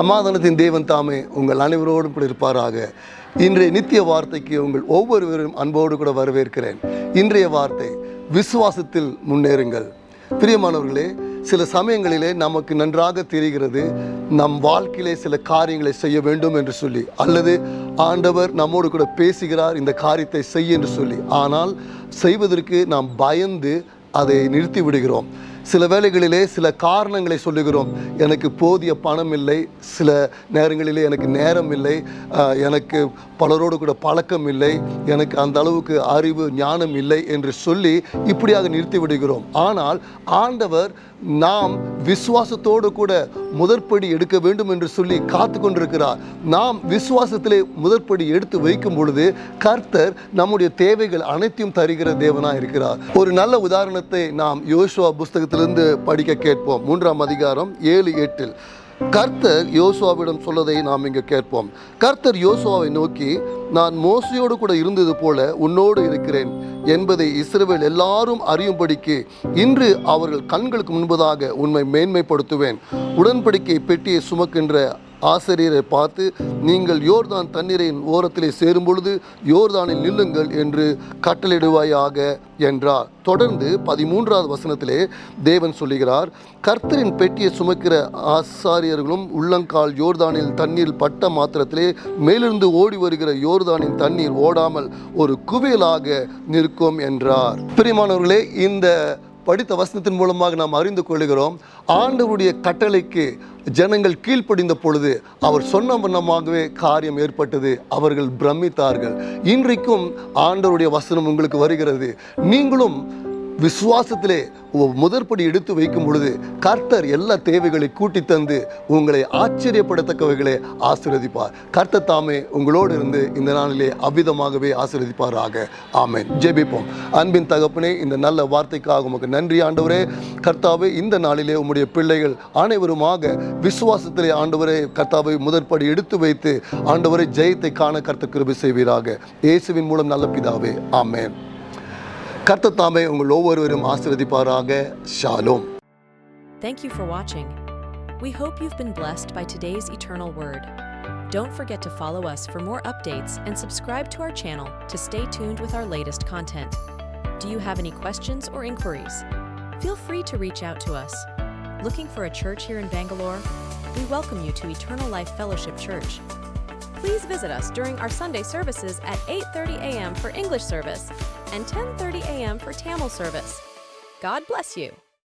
சமாதானத்தின் தேவன் தாமே உங்கள் அனைவரோடும் கூட இருப்பாராக. இன்றைய நித்திய வார்த்தைக்கு உங்கள் ஒவ்வொருவரும் அன்போடு கூட வரவேற்கிறேன். இன்றைய வார்த்தை விசுவாசத்தில் முன்னேறுங்கள். பிரியமானவர்களே சில சமயங்களிலே நமக்கு நன்றாக தெரிகிறது நம் வாழ்க்கையிலே சில காரியங்களை செய்ய வேண்டும் என்று சொல்லி அல்லது ஆண்டவர் நம்மோடு கூட பேசுகிறார் இந்த காரியத்தை செய் என்று சொல்லி. ஆனால் செய்வதற்கு நாம் பயந்து அதை நிறுத்தி விடுகிறோம். சில வேலைகளிலே சில காரணங்களை சொல்லுகிறோம். எனக்கு போதிய பணம் இல்லை. சில நேரங்களிலே எனக்கு நேரம் இல்லை. எனக்கு பலரோடு கூட பழக்கம் இல்லை. எனக்கு அந்த அளவுக்கு அறிவு ஞானம் இல்லை என்று சொல்லி இப்படியாக நிறுத்தி விடுகிறோம். ஆனால் ஆண்டவர் நாம் விசுவாசத்தோடு கூட முதற்படி எடுக்க வேண்டும் என்று சொல்லி காத்து கொண்டிருக்கிறார். நாம் விசுவாசத்திலே முதற்படி எடுத்து வைக்கும் பொழுது கர்த்தர் நம்முடைய தேவைகள் அனைத்தையும் தருகிற தேவனாக இருக்கிறார் ஒரு நல்ல உதாரணத்தை நாம் யோசுவா வசனத்திலிருந்து படிக்க கேட்போம். மூன்றாம் அதிகாரம் ஏழு எட்டில். கர்த்தர் யோசுவாவிடம் சொல்லதை நாம் இங்கே கேட்போம். கர்த்தர் யோசுவாவை நோக்கி நான் மோசையோடு கூட இருந்தது போல உன்னோடு இருக்கிறேன் என்பதை இஸ்ரேல் எல்லாரும் அறியும்படிக்கு இன்று அவர்கள் கண்களுக்கு முன்பதாக உண்மை மேன்மைப்படுத்துவேன். உடன்படிக்கை பெட்டியை சுமக்கின்ற ஆசிரியரை பார்த்து நீங்கள் யோர்தான் தண்ணீரின் ஓரத்திலே சேரும் பொழுது யோர்தானில் நில்லுங்கள் என்று கட்டளிடுவாயாக என்றார். தொடர்ந்து பதிமூன்றாவது வசனத்திலே தேவன் சொல்லுகிறார் கர்த்தரின் பெட்டியை சுமக்கிற ஆசாரியர்களும் உள்ளங்கால் யோர்தானில் தண்ணீர் பட்ட மாத்திரத்திலே மேலிருந்து ஓடி வருகிற யோர்தானின் தண்ணீர் ஓடாமல் ஒரு குவியலாக நிற்கும் என்றார். பிரிமானவர்களே இந்த படித்த வசனத்தின் மூலமாக நாம் அறிந்து கொள்கிறோம். ஆண்டவருடைய கட்டளைக்கு ஜனங்கள் கீழ்ப்படிந்த பொழுது அவர் சொன்ன வண்ணமாகவே காரியம் ஏற்பட்டது. அவர்கள் பிரமித்தார்கள். இன்றைக்கும் ஆண்டவருடைய வசனம் உங்களுக்கு வருகிறது. நீங்களும் விசுவாசத்திலே முதற்படி எடுத்து வைக்கும் பொழுது கர்த்தர் எல்லா தேவைகளை கூட்டி தந்து உங்களை ஆச்சரியப்படத்தக்கவைகளை ஆசீர்வதிப்பார். கர்த்தர் தாமே உங்களோடு இருந்து இந்த நாளிலே அவ்விதமாகவே ஆசீர்வதிப்பாராக. ஆமேன். ஜெபிப்போம். அன்பின் தகப்பனே இந்த நல்ல வார்த்தைக்காக உமக்கு நன்றி ஆண்டவரே. கர்த்தாவே இந்த நாளிலே உம்முடைய பிள்ளைகள் அனைவருமாக விசுவாசத்திலே ஆண்டவரே கர்த்தாவை முதற்படி எடுத்து வைத்து ஆண்டவரை ஜெயத்தை காண கர்த்த கிருபை செய்வீராக. இயேசுவின் மூலம் நல்ல பிதாவே. ஆமேன். கர்த்தர் தாமே உங்கள் ஒவ்வொருவரும் ஆசீர்வதிப்பாராக Shalom Thank you for watching. We hope you've been blessed by today's eternal word. Don't forget to follow us for more updates and subscribe to our channel to stay tuned with our latest content. Do you have any questions or inquiries? Feel free to reach out to us. Looking for a church here in Bangalore? We welcome you to Eternal Life Fellowship Church. Please visit us during our Sunday services at 8:30 a.m. for English service and 10:30 a.m. for Tamil service. God bless you.